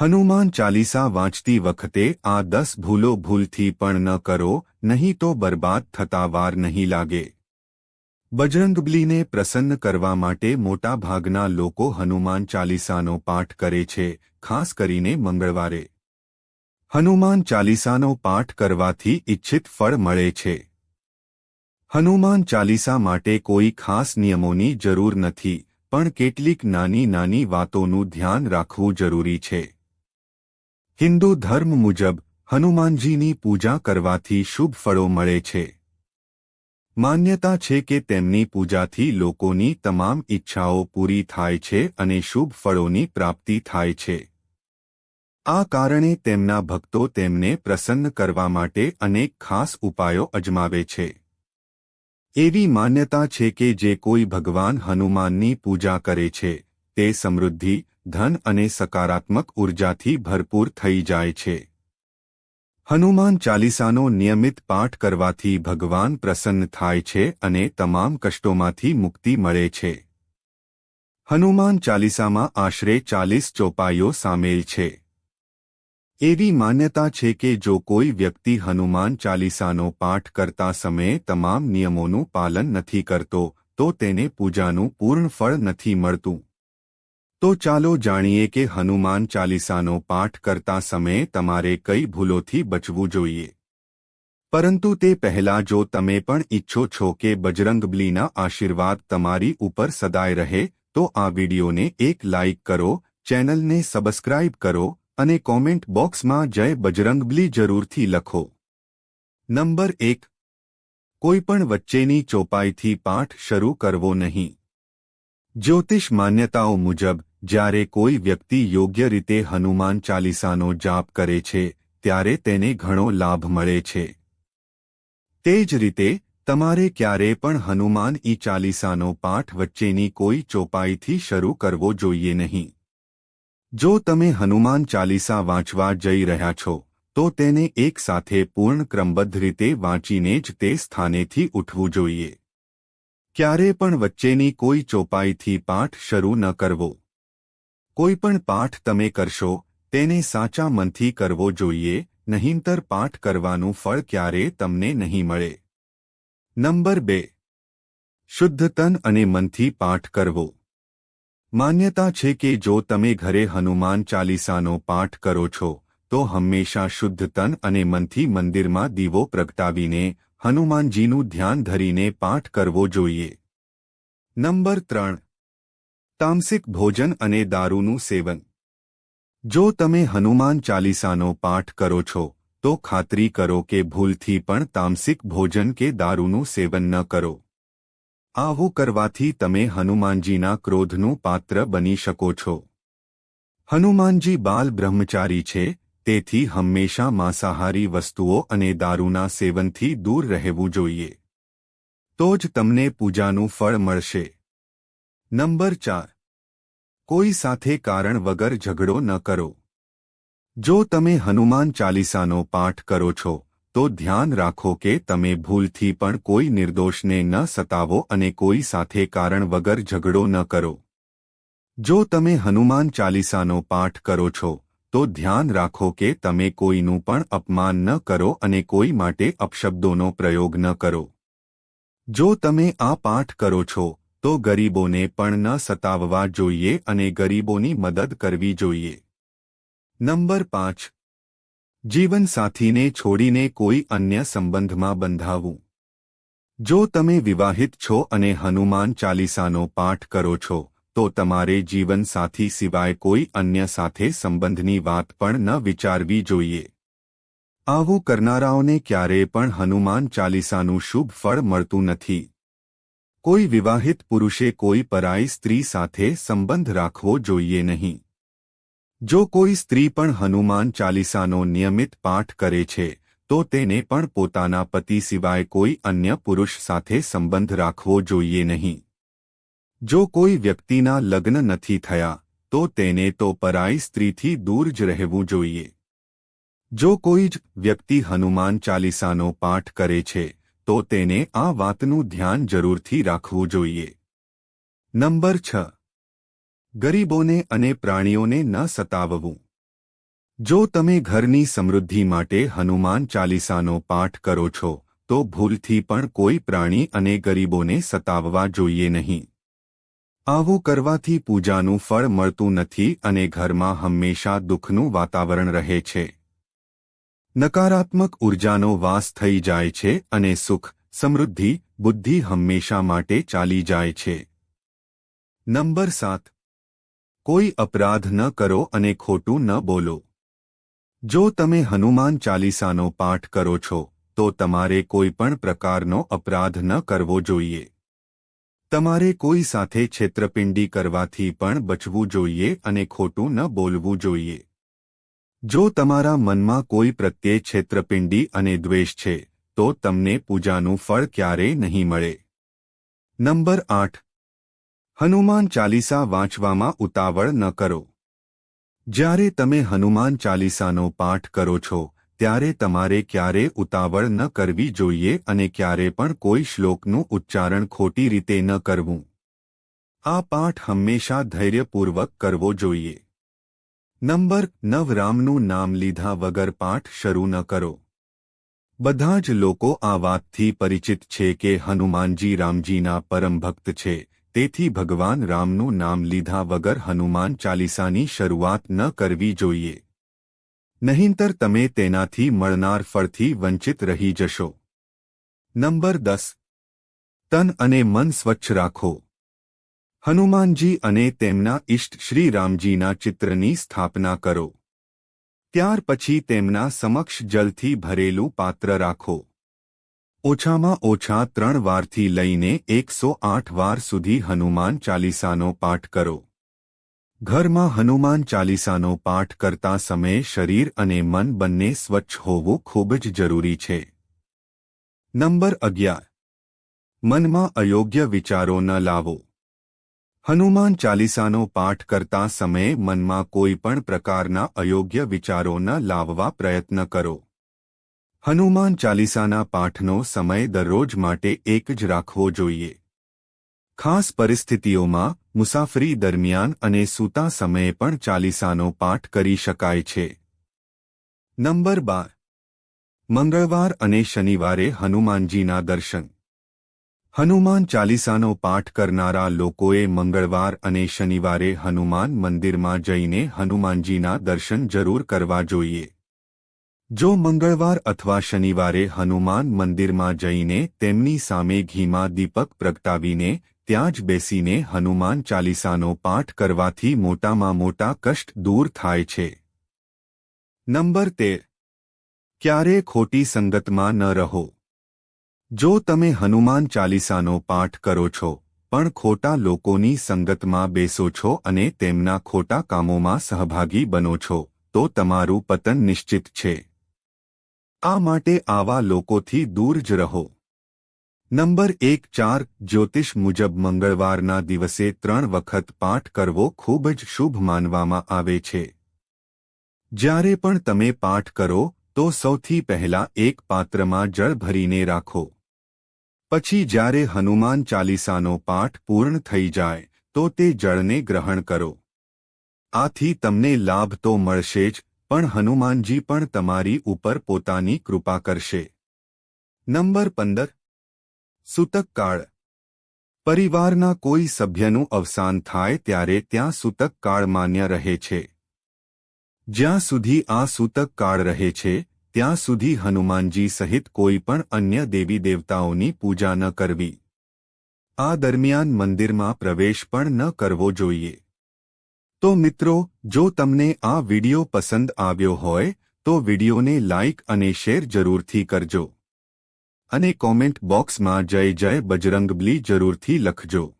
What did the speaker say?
હનુમાન ચાલીસા વાંચતી વખતે આ દસ ભૂલો ભૂલથી પણ ન કરો, નહીં તો બરબાદ થતા વાર નહીં લાગે. બજરંગબલીને પ્રસન્ન કરવા માટે મોટાભાગના લોકો હનુમાન ચાલીસાનો પાઠ કરે છે, ખાસ કરીને મંગળવારે. હનુમાન ચાલીસાનો પાઠ કરવાથી ઇચ્છિત ફળ મળે છે. હનુમાન ચાલીસા માટે કોઈ ખાસ નિયમોની જરૂર નથી, પણ કેટલીક નાની નાની વાતોનું ધ્યાન રાખવું જરૂરી છે. હિન્દુ ધર્મ મુજબ હનુમાનજીની પૂજા કરવાથી શુભ ફળો મળે છે. માન્યતા છે કે તેમની પૂજાથી લોકોની તમામ ઈચ્છાઓ પૂરી થાય છે અને શુભ ફળોની પ્રાપ્તિ થાય છે. આ કારણે તેમના ભક્તો તેમને પ્રસન્ન કરવા માટે અનેક ખાસ ઉપાયો અજમાવે છે. એવી માન્યતા છે કે જે કોઈ ભગવાન હનુમાનની પૂજા કરે છે, તે સમૃદ્ધિ ધન અને સકારાત્મક ઉર્જાથી ભરપૂર થઈ જાય છે. હનુમાન ચાલીસાનો નિયમિત પાઠ કરવાથી ભગવાન પ્રસન્ન થાય છે અને તમામ કષ્ટોમાંથી મુક્તિ મળે છે. હનુમાન ચાલીસામાં આશરે ચાલીસ ચોપાઈઓ સામેલ છે. એવી માન્યતા છે કે જો કોઈ વ્યક્તિ હનુમાન ચાલીસાનો પાઠ કરતા સમયે તમામ નિયમોનું પાલન નથી કરતો, તો તેને પૂજાનું પૂર્ણ ફળ નથી મળતું. તો ચાલો જાણીએ કે હનુમાન ચાલીસાનો પાઠ કરતા સમયે તમારે કઈ ભૂલોથી બચવું જોઈએ પરંતુ તે પહેલા જો તમે પણ ઈચ્છો છો કે બજરંગબલીના આશીર્વાદ તમારી ઉપર સદાય રહે તો આ વિડીયોને એક લાઇક કરો ચેનલને સબસ્ક્રાઇબ કરો અને કોમેન્ટ બોક્સમાં જય બજરંગબલી જરૂરથી લખો નંબર એક કોઈપણ વચ્ચેની ચોપાઈથી પાઠ શરૂ કરવો નહીં જ્યોતિષ માન્યતાઓ મુજબ જ્યારે કોઈ વ્યક્તિ યોગ્ય રીતે હનુમાન ચાલીસાનો જાપ કરે છે, ત્યારે તેને ઘણો લાભ મળે છે. તે જ રીતે, તમારે ક્યારે પણ હનુમાન ઈ ચાલીસાનો પાઠ વચ્ચેની કોઈ ચોપાઈથી શરૂ કરવો જોઈએ નહીં. જો તમે હનુમાન ચાલીસા વાંચવા જઈ રહ્યા છો, તો તેને એક સાથે પૂર્ણ ક્રમબદ્ધ રીતે વાંચીને જ તે સ્થાનેથી ઉઠવું જોઈએ. ક્યારે પણ વચ્ચેની કોઈ ચોપાઈથી પાઠ શરૂ ન કરવો. કોઈપણ પાઠ તમે કરશો, તેને સાચા મનથી કરવો જોઈએ, નહીંતર પાઠ કરવાનું ફળ ક્યારે તમને નહીં મળે. નંબર બે. શુદ્ધ તન અને મનથી પાઠ કરવો. માન્યતા છે કે જો તમે ઘરે હનુમાન ચાલીસાનો પાઠ કરો છો, તો હંમેશા શુદ્ધ તન અને મનથી મંદિરમાં દીવો પ્રગટાવીને, હનુમાનજીનું ધ્યાન ધરીને પાઠ કરવો જોઈએ. નંબર ત્રણ. તામસિક ભોજન અને દારૂનું સેવન. જો તમે હનુમાન ચાલીસાનો પાઠ કરો છો, તો ખાતરી કરો કે ભૂલથી પણ તામસિક ભોજન કે દારૂનું સેવન ન કરો. આવું કરવાથી તમે હનુમાનજીના ક્રોધનું પાત્ર બની શકો છો. હનુમાનજી બાલ બ્રહ્મચારી છે, તેથી હંમેશા માંસાહારી વસ્તુઓ અને દારૂના સેવનથી દૂર રહેવું જોઈએ. તો જ તમને પૂજાનું ફળ મળશે. નંબર ચાર. કોઈ સાથે કારણ વગર ઝઘડો ન કરો. જો તમે હનુમાન ચાલીસાનો પાઠ કરો છો, તો ધ્યાન રાખો કે તમે ભૂલથી પણ કોઈ નિર્દોષને ન સતાવો અને કોઈ સાથે કારણ વગર ઝઘડો ન કરો. જો તમે હનુમાન ચાલીસાનો પાઠ કરો છો, તો ધ્યાન રાખો કે તમે કોઈનું પણ અપમાન ન કરો અને કોઈ માટે અપશબ્દોનો પ્રયોગ ન કરો. જો તમે આ પાઠ કરો છો તો ગરીબોને પણ ન સતાવવા જોઈએ અને ગરીબોની મદદ કરવી જોઈએ. નંબર પાંચ. જીવનસાથીને છોડીને કોઈ અન્ય સંબંધમાં બંધાવવું. જો તમે વિવાહિત છો અને હનુમાન ચાલીસાનો પાઠ કરો છો, તો તમારે જીવનસાથી સિવાય કોઈ અન્ય સાથે સંબંધની વાત પણ ન વિચારવી જોઈએ. આવું કરનારાઓને ક્યારેય પણ હનુમાન ચાલીસાનું શુભ ફળ મળતું નથી. કોઈ વિવાહિત પુરુષે કોઈ પરાઈ સ્ત્રી સાથે સંબંધ રાખવો જોઈએ નહીં જો કોઈ સ્ત્રી પણ હનુમાન ચાલીસાનો નિયમિત પાઠ કરે છે તો તેને પણ પોતાના પતિ સિવાય કોઈ અન્ય પુરુષ સાથે સંબંધ રાખવો જોઈએ નહીં જો કોઈ વ્યક્તિના લગ્ન નથી થયા તો તેને તો પરાઈ સ્ત્રીથી દૂર જ રહેવું જોઈએ જો કોઈ જ વ્યક્તિ હનુમાન ચાલીસાનો પાઠ કરે છે તો તેને આ વાતનું ધ્યાન જરૂરથી રાખવું જોઈએ. નંબર છ. ગરીબોને અને પ્રાણીઓને ન સતાવવું. જો તમે ઘરની સમૃદ્ધિ માટે હનુમાન ચાલીસાનો પાઠ કરો છો, તો ભૂલથી પણ કોઈ પ્રાણી અને ગરીબોને સતાવવા જોઈએ નહીં. આવું કરવાથી પૂજાનું ફળ મળતું નથી અને ઘરમાં હંમેશા દુઃખનું વાતાવરણ રહે છે. નકારાત્મક ઉર્જાનો વાસ થઈ જાય છે અને સુખ, સમૃદ્ધિ, બુદ્ધિ હંમેશા માટે ચાલી જાય છે. નંબર સાત. કોઈ અપરાધ ન કરો અને ખોટું ન બોલો. જો તમે હનુમાન ચાલીસાનો પાઠ કરો છો, તો તમારે કોઈ પણ પ્રકારનો અપરાધ ન કરવો જોઈએ. તમારે કોઈ સાથે છેતરપિંડી કરવાથી પણ બચવું જોઈએ અને ખોટું ન બોલવું જોઈએ. જો તમારા મનમાં કોઈ પ્રત્યે છેતરપિંડી અને દ્વેષ છે, તો તમને પૂજાનું ફળ ક્યારેય નહીં મળે. નંબર આઠ. હનુમાન ચાલીસા વાંચવામાં ઉતાવળ ન કરો. જ્યારે તમે હનુમાન ચાલીસાનો પાઠ કરો છો, ત્યારે તમારે ક્યારે ઉતાવળ ન કરવી જોઈએ અને ક્યારે પણ કોઈ શ્લોકનું ઉચ્ચારણ ખોટી રીતે ન કરવું. આ પાઠ હંમેશા ધૈર્યપૂર્વક કરવો જોઈએ. નંબર નવ રામનું નામ લીધા વગર પાઠ શરૂ ન કરો. બધા જ લોકો આ વાતથી પરિચિત છે કે હનુમાનજી રામજીના પરમ ભક્ત છે, તેથી ભગવાન રામનું નામ લીધા વગર હનુમાન ચાલીસાની શરૂઆત ન કરવી જોઈએ. નહીંતર તમે તેનાથી મળનાર ફળથી વંચિત રહી જશો. નંબર દસ. તન અને મન સ્વચ્છ રાખો. હનુમાનજી અને તેમના ઇષ્ટ શ્રી રામજીના ચિત્રની સ્થાપના કરો. ત્યાર પછી તેમના સમક્ષ જલથી ભરેલું પાત્ર રાખો. ઓછામાં ઓછા ત્રણ વારથી લઈને એકસો આઠ વાર સુધી હનુમાન ચાલીસાનો પાઠ કરો. ઘરમાં હનુમાન ચાલીસાનો પાઠ કરતા સમયે શરીર અને મન બંને સ્વચ્છ હોવું ખૂબ જ જરૂરી છે. નંબર અગિયાર. મનમાં અયોગ્ય વિચારો ન લાવો. હનુમાન ચાલીસાનો પાઠ કરતા સમયે મનમાં કોઈ પણ પ્રકારના અયોગ્ય વિચારો ન લાવવા પ્રયત્ન કરો. હનુમાન ચાલીસાના પાઠનો સમય દરરોજ માટે એક જ રાખવો જોઈએ. ખાસ પરિસ્થિતિઓમાં મુસાફરી દરમિયાન અને સૂતા સમયે પણ ચાલીસાનો પાઠ કરી શકાય છે. નંબર બાર. મંગળવાર અને શનિવારે હનુમાનજીના દર્શન. હનુમાન ચાલીસાનો પાઠ કરનારા લોકોએ મંગળવાર અને શનિવારે હનુમાન મંદિરમાં જઈને હનુમાનજીના દર્શન જરૂર કરવા જોઈએ. જો મંગળવાર અથવા શનિવારે હનુમાન મંદિરમાં જઈને તેમની સામે ઘીમાં દીપક પ્રગટાવીને ત્યાં જ બેસીને હનુમાન ચાલીસાનો પાઠ કરવાથી મોટામાં મોટા કષ્ટ દૂર થાય છે. નંબર તેર. ક્યારે ખોટી સંગતમાં ન રહો. જો તમે હનુમાન ચાલીસાનો પાઠ કરો છો, પણ ખોટા લોકોની સંગતમાં બેસો છો અને તેમના ખોટા કામોમાં સહભાગી બનો છો, તો તમારું પતન નિશ્ચિત છે. આ માટે આવા લોકોથી દૂર જ રહો. નંબર એક ચાર, જ્યોતિષ મુજબ મંગળવારના દિવસે ત્રણ વખત પાઠ કરવો ખૂબ જ શુભ માનવામાં આવે છે. જ્યારે પણ તમે પાઠ કરો, તો સૌથી પહેલા એક પાત્રમાં જળ ભરીને રાખો. પછી જ્યારે હનુમાન ચાલીસાનો પાઠ પૂર્ણ થઈ જાય, તો તે જળને ગ્રહણ કરો. આથી તમને લાભ તો મળશે જ, પણ હનુમાનજી પણ તમારી ઉપર પોતાની કૃપા કરશે. નંબર પંદર. સૂતકકાળ પરિવારના કોઈ સભ્યનું અવસાન થાય ત્યારે ત્યાં સૂતકકાળ માન્ય રહે છે. જ્યાં સુધી આ સૂતકકાળ રહે છે ત્યાં સુધી હનુમાનજી સહિત કોઈ પણ અન્ય દેવી દેવતાઓની પૂજા ન કરવી. આ દરમિયાન મંદિરમાં પ્રવેશ પણ ન કરવો જોઈએ. તો મિત્રો, જો તમને આ વિડિયો પસંદ આવ્યો હોય, તો વિડિયોને લાઇક અને શેર જરૂરથી કરજો. અને કોમેન્ટ બોક્સમાં જય જય બજરંગબલી જરૂરથી લખજો.